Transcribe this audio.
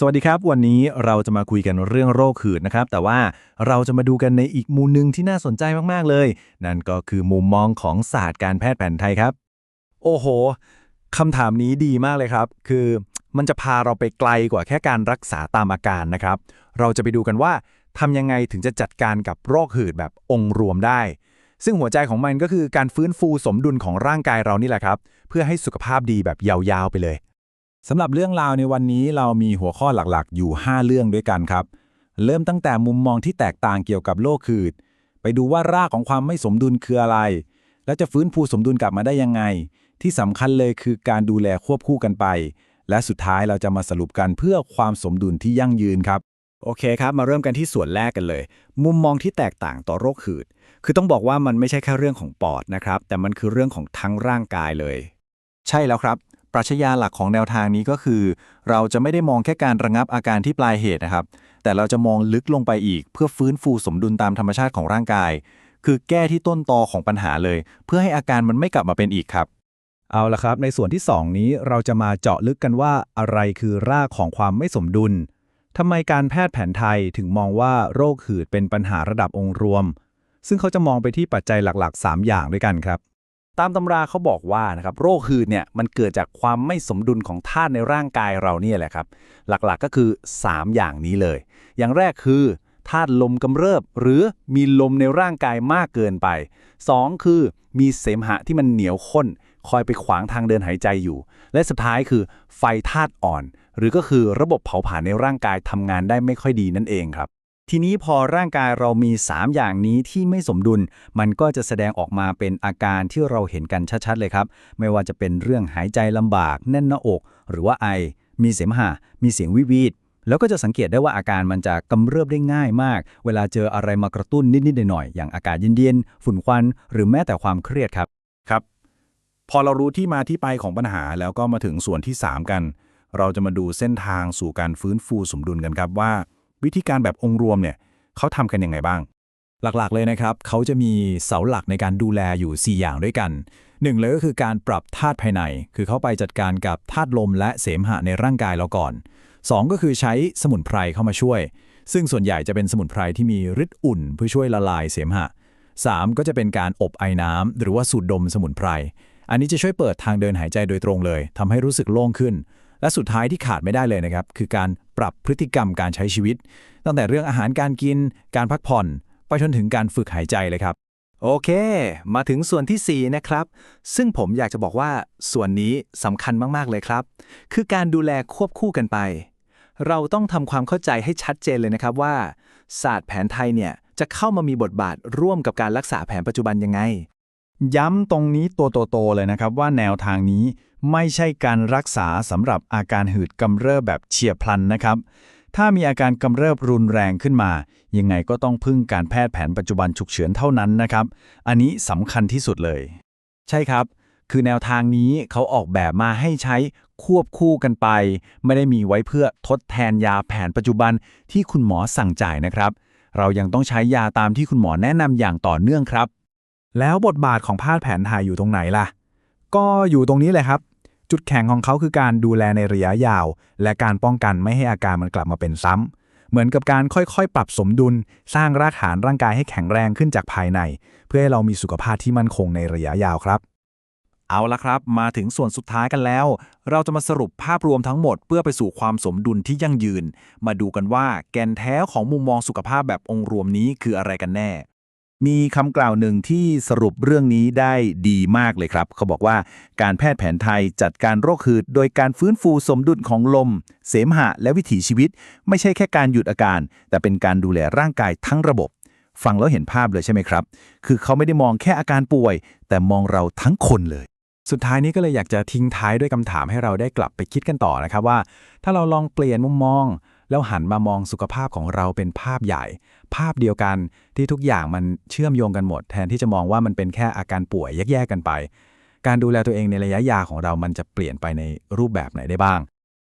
สวัสดีครับ วันนี้เราจะมาคุยกันเรื่องโรคหืดนะครับ แต่ว่าเราจะมาดูกันในอีกมุมหนึ่งที่น่าสนใจมาก ๆ เลย นั่นก็คือมุมมองของศาสตร์การแพทย์แผนไทยครับ โอ้โหคำถามนี้ดีมากเลยครับ คือมันจะพาเราไปไกลกว่าแค่การรักษาตามอาการนะครับ เราจะไปดูกันว่าทำยังไงถึงจะจัดการกับโรคหืดแบบองค์รวมได้ ซึ่งหัวใจของมันก็คือการฟื้นฟูสมดุลของร่างกายเรานี่แหละครับ เพื่อให้สุขภาพดีแบบยาวๆไปเลย สำหรับเรื่องราวในวันนี้เรามีหัวข้อหลักๆ อยู่ 5 เรื่องด้วยกันครับ เริ่มตั้งแต่มุมมองที่แตกต่างเกี่ยวกับโรคขืด ไปดูว่ารากของความไม่สมดุลคืออะไร แล้วจะฟื้นฟูสมดุลกลับมาได้ยังไง ที่สำคัญเลยคือการดูแลควบคู่กันไป และสุดท้ายเราจะมาสรุปกันเพื่อความสมดุลที่ยั่งยืนครับ โอเคครับ มาเริ่มกันที่ส่วนแรกกันเลย มุมมองที่แตกต่างต่อโรคหืด คือต้องบอกว่ามันไม่ใช่แค่เรื่องของปอดนะครับ แต่มันคือเรื่องของทั้งร่างกายเลย ใช่แล้วครับ ปรัชญาหลักของแนวทางนี้ก็คือ เราจะไม่ได้มองแค่การระงับอาการที่ปลายเหตุนะครับ แต่เราจะมองลึกลงไปอีก เพื่อฟื้นฟูสมดุลตามธรรมชาติของร่างกาย คือแก้ที่ต้นตอของปัญหาเลย เพื่อให้อาการมันไม่กลับมาเป็นอีกครับ เอาละครับ ในส่วนที่ 2 นี้เราจะมาเจาะลึกกันว่าอะไรคือรากของความไม่สมดุลทำไมการแพทย์แผนไทยถึงมองว่าโรคหืดเป็นปัญหาระดับองค์รวม ซึ่งเขาจะมองไปที่ปัจจัยหลักๆ 3 อย่างด้วยกันครับ ตามตำราเขาบอกว่านะครับโรคหืดเนี่ยมันเกิดจากความไม่สมดุลของธาตุในร่างกายเราเนี่ยแหละครับ หลักๆก็คือ 3 อย่างนี้เลย อย่างแรกคือธาตุลมกำเริบ หรือมีลมในร่างกายมากเกินไป 2 คือมีเสมหะที่มันเหนียวข้น คอยไปขวางทางเดินหายใจอยู่ และสุดท้ายคือไฟธาตุอ่อน หรือก็คือระบบเผาผลาญในร่างกายทำงานได้ไม่ค่อยดีนั่นเองครับ ทีนี้พอร่างกายเรามี 3 อย่างนี้ที่ไม่สมดุล มันก็จะแสดงออกมาเป็นอาการที่เราเห็นกันชัดๆเลยครับ ไม่ว่าจะเป็นเรื่องหายใจลำบาก แน่นหน้าอก หรือว่าไอ มีเสมหะ มีเสียงวิวีดแล้วก็จะสังเกตได้ว่าอาการมันจะกำเริบได้ง่ายมาก เวลาเจออะไรมากระตุ้นนิดๆหน่อยๆอย่างอากาศเย็นๆฝุ่นควัน หรือแม้แต่ความเครียดครับครับ พอเรารู้ที่มาที่ไปของปัญหาแล้วก็มาถึงส่วนที่ 3 กัน เราจะมาดูเส้นทางสู่การฟื้นฟูสมดุลกันครับว่า วิธีการแบบองค์รวมเนี่ยเขาทำกันยังไงบ้าง หลักๆเลยนะครับ เขาจะมีเสาหลักในการดูแลอยู่ 4 อย่างด้วยกันหนึ่งเลยก็คือการปรับธาตุภายใน คือเข้าไปจัดการกับธาตุลมและเสมหะในร่างกายเราก่อน 2 ก็คือใช้สมุนไพรเข้ามาช่วย ซึ่งส่วนใหญ่จะเป็นสมุนไพรที่มีฤทธิ์อุ่นเพื่อช่วยละลายเสมหะ 3 ก็จะเป็นการอบไอน้ำหรือว่าสูดดมสมุนไพร อันนี้จะช่วยเปิดทางเดินหายใจโดยตรงเลยทำให้รู้สึกโล่งขึ้น และสุดท้ายที่ขาดไม่ได้เลยนะครับ คือการ ปรับพฤติกรรมการใช้ชีวิต ตั้งแต่เรื่องอาหารการกิน การพักผ่อน ไปจนถึงการฝึกหายใจเลยครับ โอเค มาถึงส่วนทีสี่ 4 นะครับ ซึ่งผมอยากจะบอกว่าส่วนนี้สำคัญมากๆเลยครับ คือการดูแลควบคู่กันไป เราต้องทำความเข้าใจให้ชัดเจนเลยนะครับว่า ศาสตร์แผนไทยเนี่ยจะเข้ามามีบทบาทร่วมกับการรักษาแผนปัจจุบันยังไง ย้ำตรงนี้ตัวโตๆเลยนะครับว่าแนวทางนี้ ไม่ใช่การรักษาสำหรับอาการหืดกำเริบแบบเฉียบพลันนะครับ ถ้ามีอาการกำเริบรุนแรงขึ้นมา ยังไงก็ต้องพึ่งการแพทย์แผนปัจจุบันฉุกเฉินเท่านั้นนะครับ อันนี้สำคัญที่สุดเลย ใช่ครับ คือแนวทางนี้เขาออกแบบมาให้ใช้ควบคู่กันไป ไม่ได้มีไว้เพื่อทดแทนยาแผนปัจจุบันที่คุณหมอสั่งจ่ายนะครับ เรายังต้องใช้ยาตามที่คุณหมอแนะนำอย่างต่อเนื่องครับ แล้วบทบาทของแพทย์แผนไทยอยู่ตรงไหนล่ะ ก็อยู่ตรงนี้เลยครับ จุดแข็งของเขาคือการดูแลในระยะยาว และการป้องกันไม่ให้อาการมันกลับมาเป็นซ้ำเหมือนกับการค่อยๆ ปรับสมดุล สร้างรากฐานร่างกายให้แข็งแรงขึ้นจากภายใน เพื่อให้เรามีสุขภาพที่มั่นคงในระยะยาวครับเอาละครับ มาถึงส่วนสุดท้ายกันแล้ว เราจะมาสรุปภาพรวมทั้งหมดเพื่อไปสู่ความสมดุลที่ยั่งยืน มาดูกันว่าแกนแท้ของมุมมองสุขภาพแบบองค์รวมนี้คืออะไรกันแน่ มีคำกล่าวหนึ่งที่สรุปเรื่องนี้ได้ดีมากเลยครับ เขาบอกว่าการแพทย์แผนไทยจัดการโรคหืด โดยการฟื้นฟูสมดุลของลม เสมหะ และวิถีชีวิต ไม่ใช่แค่การหยุดอาการ แต่เป็นการดูแลร่างกายทั้งระบบ ฟังแล้วเห็นภาพเลยใช่ไหมครับ คือเขาไม่ได้มองแค่อาการป่วย แต่มองเราทั้งคนเลย สุดท้ายนี้ก็เลยอยากจะทิ้งท้ายด้วยคำถามให้เราได้กลับไปคิดกันต่อนะครับว่า ถ้าเราลองเปลี่ยนมุมมอง แล้วหันมามองสุขภาพของเราเป็นภาพใหญ่ ภาพเดียวกันที่ทุกอย่างมันเชื่อมโยงกันหมด แทนที่จะมองว่ามันเป็นแค่อาการป่วยแยกๆกันไป การดูแลตัวเองในระยะยาวของเรามันจะเปลี่ยนไปในรูปแบบไหนได้บ้าง